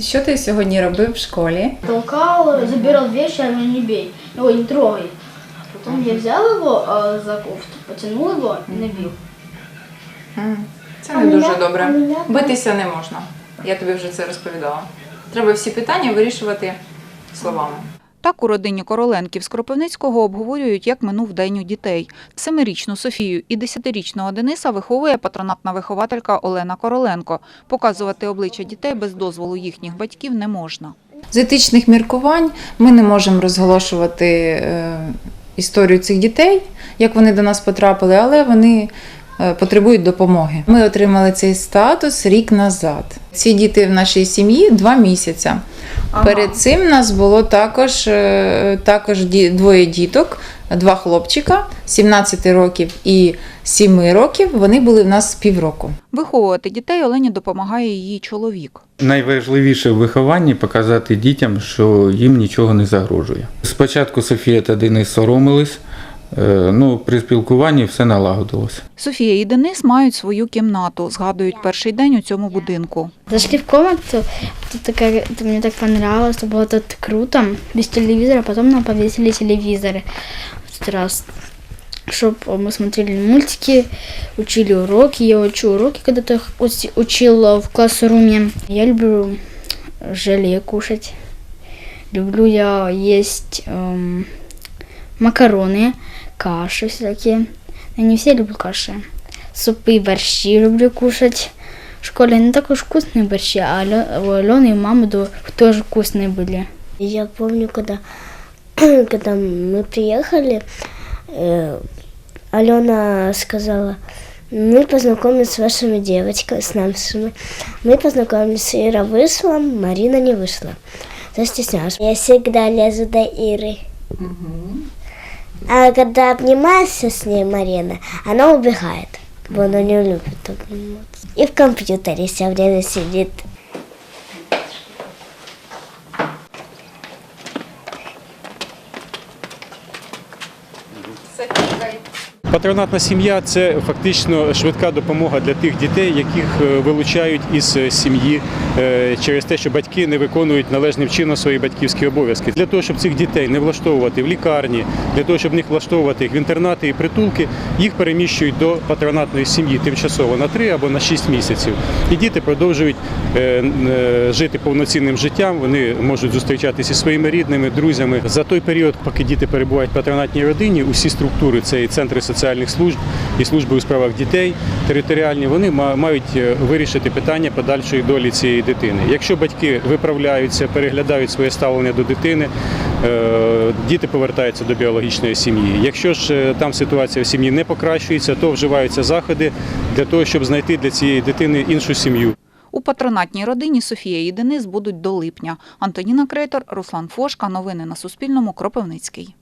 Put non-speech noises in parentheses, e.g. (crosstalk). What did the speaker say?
Що ти сьогодні робив в школі? Толкал, забирал вещи, а меня не бей. Ой, не трогай. Потом я взял его а, за кофту, потянул его и набил. Це не дуже добре. Битися не можна. Я тобі вже це розповідала. Треба всі питання вирішувати словами. Так у родині Короленків з Кропивницького обговорюють, як минув день у дітей. Семирічну Софію і десятирічного Дениса виховує патронатна вихователька Олена Короленко. Показувати обличчя дітей без дозволу їхніх батьків не можна. З етичних міркувань ми не можемо розголошувати е, історію цих дітей, як вони до нас потрапили, але вони е, потребують допомоги. Ми отримали цей статус рік назад. Ці діти в нашій сім'ї два місяці. Перед цим в нас було також, е, також ді- двоє діток, два хлопчика 17 років і 7 років. Вони були в нас півроку. Виховувати дітей Олені допомагає її чоловік. Найважливіше в вихованні показати дітям, що їм нічого не загрожує. Спочатку Софія та Денис соромились, ну, при спілкуванні все налагодилось. Софія і Денис мають свою кімнату, згадують перший день у цьому будинку. Зашли в комнату, тут такая, это мне так понравилось, это было тут круто, без телевизора, потом нам повесили телевизоры. В этот раз, чтобы мы смотрели мультики, учили уроки. Я учу уроки, когда-то их уч- учил в классруме. Я люблю желе кушать. Люблю я есть Макароны, каши всякие. Я не все люблю каши. Супы, борщи люблю кушать. В школе не так уж вкусные борщи, а у Алены и мамы до- тоже вкусные были. Я помню, когда, (clears throat) когда мы приехали, э, Алена сказала, мы познакомились с вашими девочками, с нашими. Мы познакомились, Ира вышла, Марина не вышла. Застеснялась. Я всегда лезу до Иры. А когда обнимаешься с ней, Марина, она убегает. Бо Она не любит обниматься. И в компьютере все время сидит. Патронатна сім'я це фактично швидка допомога для тих дітей, яких е, вилучають із е, сім'ї е, через те, що батьки не виконують належним чином свої батьківські обов'язки. Для того, щоб цих дітей не влаштовувати в лікарні, для того, щоб них влаштовувати їх в інтернати і притулки, їх переміщують до патронатної сім'ї тимчасово на 3 або на 6 місяців. І діти продовжують жити повноцінним життям. Вони можуть зустрічатися зі своїми рідними, друзями. За той період, поки діти перебувають в патронатній родині, усі структури, це і центри соціальних служб, і служби у справах дітей територіальні, вони мають е, вирішити питання подальшої долі цієї дитини. Якщо батьки виправляються, переглядають своє ставлення до дитини, е, діти повертаються до біологічної сім'ї. Якщо ж е, там ситуація в сім'ї не покращується, то вживаються заходи для того, щоб знайти для цієї дитини іншу сім'ю. У патронатній родині Софія і Денис будуть до липня. Антоніна Крейтор, Руслан Фошка. Новини на Суспільному. Кропивницький.